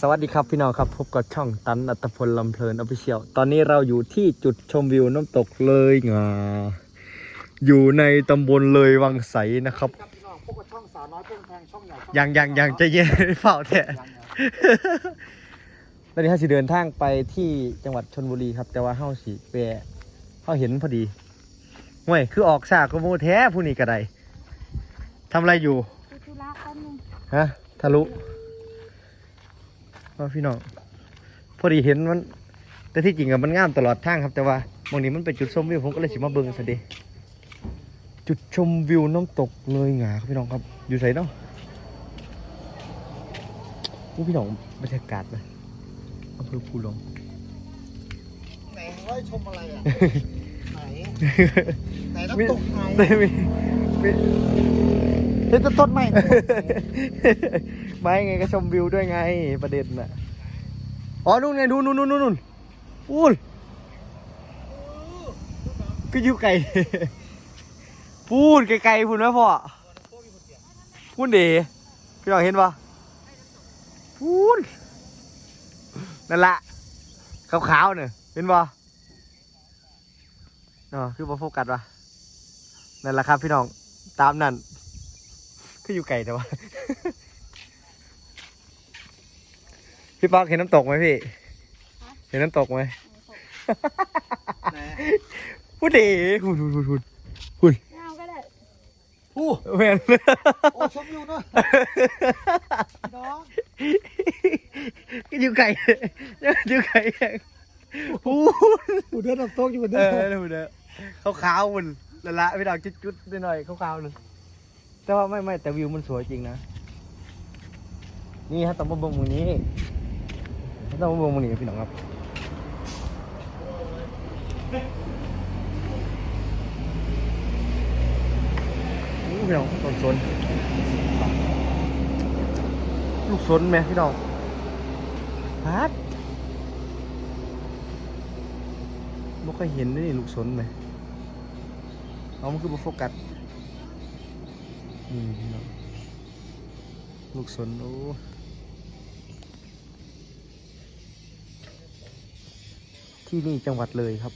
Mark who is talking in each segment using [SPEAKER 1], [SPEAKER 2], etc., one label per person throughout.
[SPEAKER 1] สวัสดีครับพี่น้องครับพบกับช่องตันอัตพลลำเพลินออฟฟิเชียลตอนนี้เราอยู่ที่จุดชมวิวน้ำตกเลยงาอยู่ในตำบลเลยวังใสนะครับ
[SPEAKER 2] ครับพี่น้องพวกกับช่องสาวน้อยเพื่อนแพงช่องใหญ่ช่อง
[SPEAKER 1] ยังยังยังใจะเย็นเฝ้าแท้
[SPEAKER 2] ยังยัง
[SPEAKER 1] ตอนนี้เฮาสิเดินทางไปที่จังหวัดชนบุรีครับ แต่ว่าเฮาสิแปะเฮาเห็นพอดีห่วยคือออกฉากก็โมแท้ผู้นี้ก็ได้ทำอะไรอยู่
[SPEAKER 3] คุยธุระแป๊บนึง
[SPEAKER 1] ฮะทะลุ ว่าพี่น้องพอดีเห็นมัน แต่ที่จริงอะมันงามตลอดทางครับแต่ว่าหมองนี้มันเป็นจุดชมวิวผมก็เลยสิมาเบิ่งซะเดิจุดชมวิวน้ำตกเลยหงาครับพี่น้องครับ อยู่ไสเนาะอู้พี่น้องบรรยากาศเลยอำเภอภูหลง
[SPEAKER 2] ไหนว่าชมอะไรอะ ไหน ไหนน้ำตกไหน
[SPEAKER 1] ได้มีมี
[SPEAKER 2] เห็นแต่ต้นไม้
[SPEAKER 1] ไม่ไงก็ชมวิวด้วยไงประเด็นน่ะอ๋อนู่นไงนู่นนู่นนู่นนู่นอู้ก็อยู่ไกลพูดไกลๆพูดไหมพ่อพูดดีพี่น้องเห็นปะพูดนั่นละขาวๆเนี่ยเห็นปะอ๋อคือมาโฟกัสปะนั่นแหละครับพี่น้องตามนั่นก็อยู่ไกลแต่ว่า พี่ป๊อกเห็นน้ำตกไหมพี่ เห็นน้ำตกไหม
[SPEAKER 2] ไหน
[SPEAKER 1] พูดดีพูดพูดพูดพูด
[SPEAKER 3] ไม่เอาก็ได้
[SPEAKER 2] อู้
[SPEAKER 1] แม่น
[SPEAKER 2] โอ้ชมวิวด้วยน้อง
[SPEAKER 1] ก็อยู่ไกลอยู่ไกลพูด
[SPEAKER 2] อู้เดินน้ำตกอยู่บน
[SPEAKER 1] เอ
[SPEAKER 2] เดิ
[SPEAKER 1] อนดูเด้อขาวๆมันละละพี่ดาวจุดๆหน่อยๆขาวๆหนึ่งแต่ว่าไม่ไม่แต่วิวมันสวยจริงนะ นี่ฮะต้องมาเบิ่งมุมนี้ ต้องมาเบิ่งมุมนี้พี่น้องครับอู้พี่น้องต้นสนลูกสนไหมพี่น้องฮัดไม่เคยเห็นเลยนี่ลูกสนไหมเอามันคือมาโฟกัสนี่พี่น้องลูกสนโอ้ ที่นี่จังหวัดเลยครับ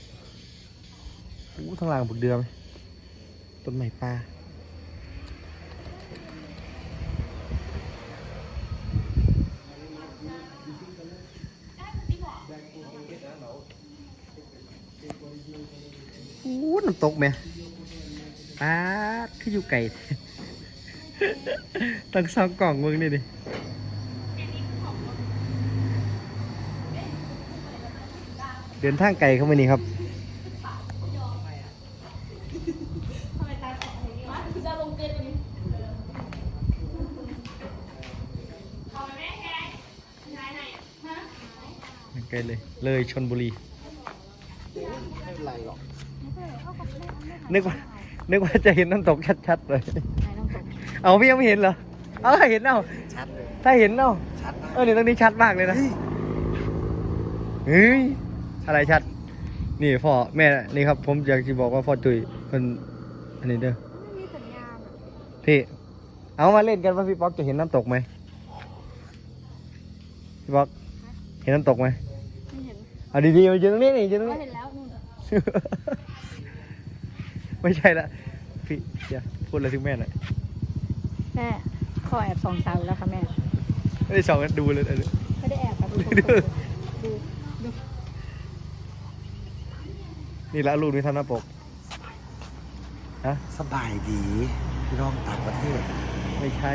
[SPEAKER 1] อู้ทางล่างบุกเดือมต้นไม้ป่าอู้น้ำตกไหมป้าดคืออยู่ไก่ตั้งสองกล่องมืองนี่ดิ เดินทางไกลเข้ามานี่ครับ
[SPEAKER 3] จะลงเกณฑ์ตัวนี้
[SPEAKER 1] ไกลเลย เลยชนบุรี
[SPEAKER 2] ไม่เป็นไรหรอก
[SPEAKER 1] นึกว่านึกว่าจะเห็นน้ำตกชัดๆเลย
[SPEAKER 3] ไหนต้องตก
[SPEAKER 1] เอาพี่ยังไม่เห็นเหรอ เอาถ้าเห็นเอา
[SPEAKER 2] ชัดเลย
[SPEAKER 1] ถ้าเห็นเอา
[SPEAKER 2] ชัดนะ
[SPEAKER 1] เออเนี่ยตรงนี้ชัดมากเลยนะ
[SPEAKER 2] เฮ้ย
[SPEAKER 1] เฮ้ย อะไรชัด นี่พ่อแม่นี่ครับ ผมอยากจะบอกว่าพ่อตุยเป็นอันนี้เด้อ
[SPEAKER 3] ไม่มีสัญญาณอะ
[SPEAKER 1] พี่ เอามาเล่นกันว่าพี่ป๊อกจะเห็นน้ำตกไหมพี่ป๊อกเห็นน้ำตกไหม
[SPEAKER 3] ไม่เห็น
[SPEAKER 1] เอาดีๆมายืนตรงนี้นี่ยืนตรง
[SPEAKER 3] ก็
[SPEAKER 1] นี้
[SPEAKER 3] เห็นแล้วนู่น
[SPEAKER 1] ไม่ใช่ละพี่อย่าพูดอะไรถึงแม่หน่อย
[SPEAKER 3] แม่ขอแอบส่องสาวแล้วค่ะแม่
[SPEAKER 1] ไม่ได้ส่องกันดูเลยเออ
[SPEAKER 3] ไม่ได้แอบค่ะดู
[SPEAKER 1] ดู
[SPEAKER 3] ดูดู
[SPEAKER 1] นี่ละลูกนี่ทำหน้าปกฮะ
[SPEAKER 2] สบายดีพี่น้องต่างประเทศ
[SPEAKER 1] ไม่ใช่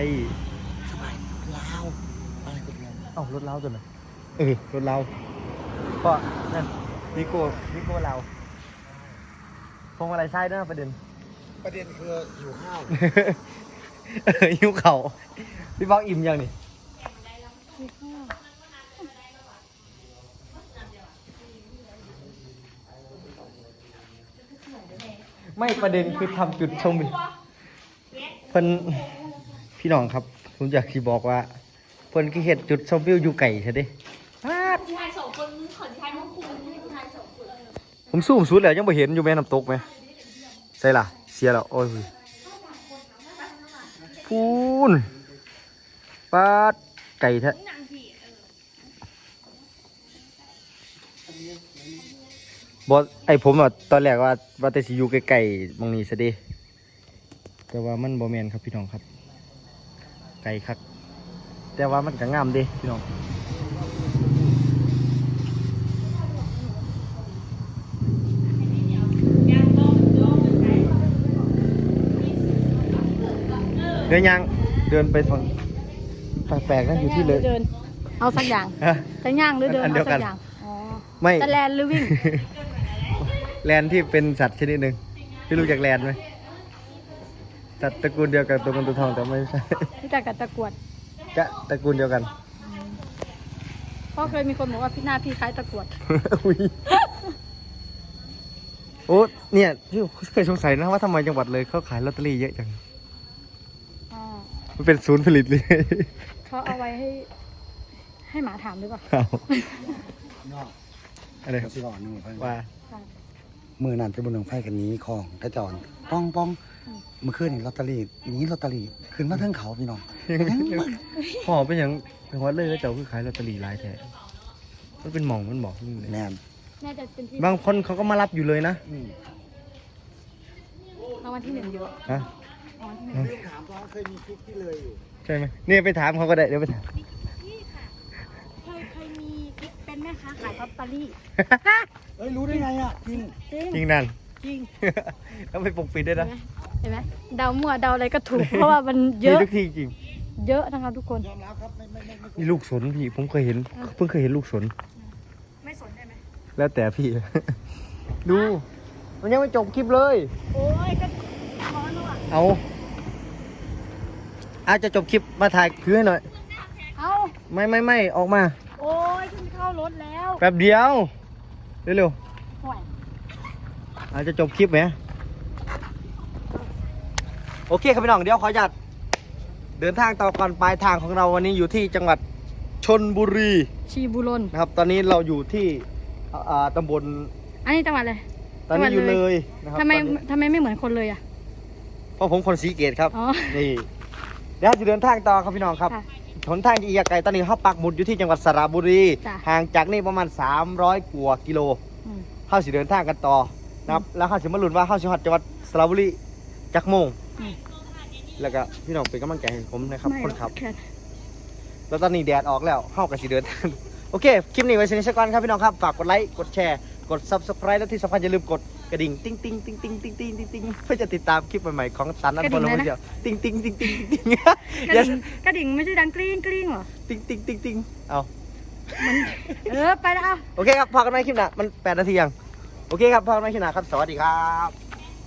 [SPEAKER 2] สบายลาวอะไรเป็นไง
[SPEAKER 1] เอ้ารถเล้าตัวไหนเออรถเล้าก็นั่นนิโก้นิโก้เราพวงมาลัยซ้ายด้วยนะประเด็น
[SPEAKER 2] ประเด็นคืออยู่ข้าว
[SPEAKER 1] เออหิวเข่าพี่บอกอิ่มยังนี่
[SPEAKER 3] มีข้าว
[SPEAKER 1] ไม่ประเด็นคือทำจุดชมวิวเพิ่นพี่น้องครับ ผมอยากที่บอกว่าเพิ่นคือเห็ดจุดชมวิวอยู่ไก่ใช่ดิ
[SPEAKER 4] ผู้ชายสองคนขอชายน้องคุณผู้ชายสองคน
[SPEAKER 1] ผมสู้สุดแล้วยังไม่เห็นอยู่แม่น้ำตกไหมใช่ล่ะ เสียแล้วโอ้ยพูนปาดไก่แท้
[SPEAKER 4] นางผีเออ
[SPEAKER 1] บอไอผมอะตอนแรกว่าว่าแต่สิอยู่ใกล้ๆหมองนี้ซะเดิแต่ว่ามันบ่แมนครับพี่น้องครับ ไกลคักแต่ว่ามันก็งามเด้พี่น้องเดินยังเดินไปฝั่งแปลกๆนั่นอยู่ที่เลย
[SPEAKER 3] เดิน เอาสักอย่าง
[SPEAKER 1] ฮะ
[SPEAKER 3] จะย่างหรือเดิน
[SPEAKER 1] อันเดี
[SPEAKER 3] เอา
[SPEAKER 1] ยวกั
[SPEAKER 3] สั
[SPEAKER 1] น
[SPEAKER 3] กอย่างอ๋อ
[SPEAKER 1] ไม่
[SPEAKER 3] จะแลนหรือวิ่ง
[SPEAKER 1] แลนที่เป็นสัตว์ชนิดหนึ่งพี่รู้จักแลนไหมสัตว์ตระกูลเดียวกับตัวเงินตัวทองแต่ไม่ใช่
[SPEAKER 3] ที่จะกับตะกรวด
[SPEAKER 1] กะตระกูลเดียวกัน
[SPEAKER 3] เพราะเคยมีคนบอกว่าพี่หน้าพี่คล้ายตะกรวด
[SPEAKER 1] อุ๊ยโอ้เนี่ยที่เคยสงสัยนะว่าทำไมจังหวัดเลยเขาขายลอตเตอรี่เยอะจัง
[SPEAKER 3] อ่า
[SPEAKER 1] มันเป็นศูนย์ผลิตเลย
[SPEAKER 3] เขาเอาไว้ให้ ให้หมาถามหรือเปล่า
[SPEAKER 1] เอา
[SPEAKER 2] นอก
[SPEAKER 1] อะไรครับ
[SPEAKER 2] สิก่อนนึงไฟ
[SPEAKER 1] ว่า
[SPEAKER 2] มือนั่นเป็นบนหนึ่งไฟกันนี้ของกระจอนป้องป้อง
[SPEAKER 3] อืม
[SPEAKER 2] เมื่อคืนนี่ลอตเตอรี่นี้ลอตเตอรี่ขึ้นมาเทิงเขาพี่น้อง
[SPEAKER 1] พ่อเป็นหยังจังหวัดเลยก็เจ้าคือขายลอตเตอรี่หลายแท้มันเป็นหม่องมันบอกนี่เลย
[SPEAKER 2] แน่น
[SPEAKER 3] น่าจะเป็นที่
[SPEAKER 1] บางคนเขาก็มารับอยู่เลยนะ
[SPEAKER 2] อืม
[SPEAKER 3] รางวัลที่หนึ่งเยอะ
[SPEAKER 1] ฮะ
[SPEAKER 3] รางวัลที่หนึ่ง
[SPEAKER 2] เรื่องถามว่าเคยมีคลิปที่เลยอยู่
[SPEAKER 1] ใช่ไหมเนี่ยไปถามเขาก็ได้เดี๋ยวไปถาม
[SPEAKER 3] พี่ค่ะ เคยเคยมีกิ๊กเป็นแม่ค้าขายลอตเตอรี่
[SPEAKER 2] เอ้ยรู้ได้ไงอะจริง
[SPEAKER 3] จริง
[SPEAKER 1] จริงนั่น
[SPEAKER 3] จริง
[SPEAKER 1] ต้องไปปกปิดด้วย
[SPEAKER 3] เห็น
[SPEAKER 1] นะ
[SPEAKER 3] ไหมเห็นไหมเดามั่วเดาอะไรก็ถูก เพราะว่ามันเย
[SPEAKER 1] มี
[SPEAKER 3] อะ
[SPEAKER 1] ทุกที่จริง
[SPEAKER 3] เยอะนะครับทุกคน
[SPEAKER 2] ยอมรับครับไม่ไม่ไม่ไม่
[SPEAKER 1] มีลูกสนพี่ผมเคยเห็น เพิ่งเคยเห็นลูกสน
[SPEAKER 3] ไม่สนได้ไหม
[SPEAKER 1] แล้วแต่พี่ ดู มันยังไม่จบคลิปเลย
[SPEAKER 3] โอ้ยก็ร้อนแล้วอะ
[SPEAKER 1] เอาอาจจะจบคลิปมาถ่ายคือให้หน่อย
[SPEAKER 3] เอา
[SPEAKER 1] ไม่ไม่ไม่ออกมา
[SPEAKER 3] โอ้ยเพิ่งเข้ารถแล้ว
[SPEAKER 1] แป๊บเดียว เร็ว
[SPEAKER 3] ห่วย
[SPEAKER 1] ๆอาจจะจบคลิปไหมโอเคครับพี่น้องเดี๋ยวขออนุญาตเดินทางต่อก่อนปลายทางของเราวันนี้อยู่ที่จังหวัดชนบุรี
[SPEAKER 3] ชีบุรน
[SPEAKER 1] นะครับ ตอนนี้เราอยู่ที่อ่าอ่าตำบล
[SPEAKER 3] อันนี้จังหวัดอะไร
[SPEAKER 1] ตอนนี้อยู่
[SPEAKER 3] จังหวัด
[SPEAKER 1] เล
[SPEAKER 3] เลย
[SPEAKER 1] ยนะครับ
[SPEAKER 3] ทำไม
[SPEAKER 1] ตอนนี้
[SPEAKER 3] ทำไมไม่เหมือนคนเลยอะ
[SPEAKER 1] เพราะผมคนสีเกตครับ
[SPEAKER 3] อ๋อ
[SPEAKER 1] นี่เดี๋ยวเราจะเดินทางต่อครับพี่น้องครับ
[SPEAKER 3] ค่ะ
[SPEAKER 1] หนทางที่อยากไกลตอนนี้เขาปักหมุดอยู่ที่จังหวัดสระบุรี
[SPEAKER 3] จ้ะ
[SPEAKER 1] ห่างจากนี่ประมาณ 300กว่ากิโล
[SPEAKER 3] อืม
[SPEAKER 1] เข้าสิเดินทางกันต่อนะครับแล้วเข้าสิมาลุ้นว่าเข้าสิฮอดจังหวัดสระบุรีจักโมง
[SPEAKER 3] อืม
[SPEAKER 1] แล้วก็พี่น้องเป็นกำลังใจให้ผมนะครับ
[SPEAKER 3] ไม่
[SPEAKER 1] คนขับ
[SPEAKER 3] แค่
[SPEAKER 1] แล้วตอนนี้แดดออกแล้วเข้ากับสิเดินทางโอเค คลิปนี้ไว้ชนิดก่อนครับพี่น้องครับ ฝากกดไลค์ กดแชร์ กด subscribe และที่สำคัญอย่าลืมกดกระดิ่ง ติ๊งติ๊งติ๊งติ๊งติ๊งติ๊ง ติ๊งติ๊งเพื่อจะติดตามคลิปใหม่ๆของตันนันพลวิเดียวติ๊งติ๊งติ๊งติ๊งติ๊งติ๊ง
[SPEAKER 3] กระดิ่งกระดิ่งไม่ใช่ดังกริ้งกริ้งเหรอ
[SPEAKER 1] ติ๊งติ๊งติ๊งติ๊งเอา
[SPEAKER 3] มันเออไปแล้วเอา
[SPEAKER 1] โอเคครับพอกันไหมคลิปหน้ามัน8นาทียังโอเคครับพอกันไหมคลิปหน้าครับสวัสดีครับ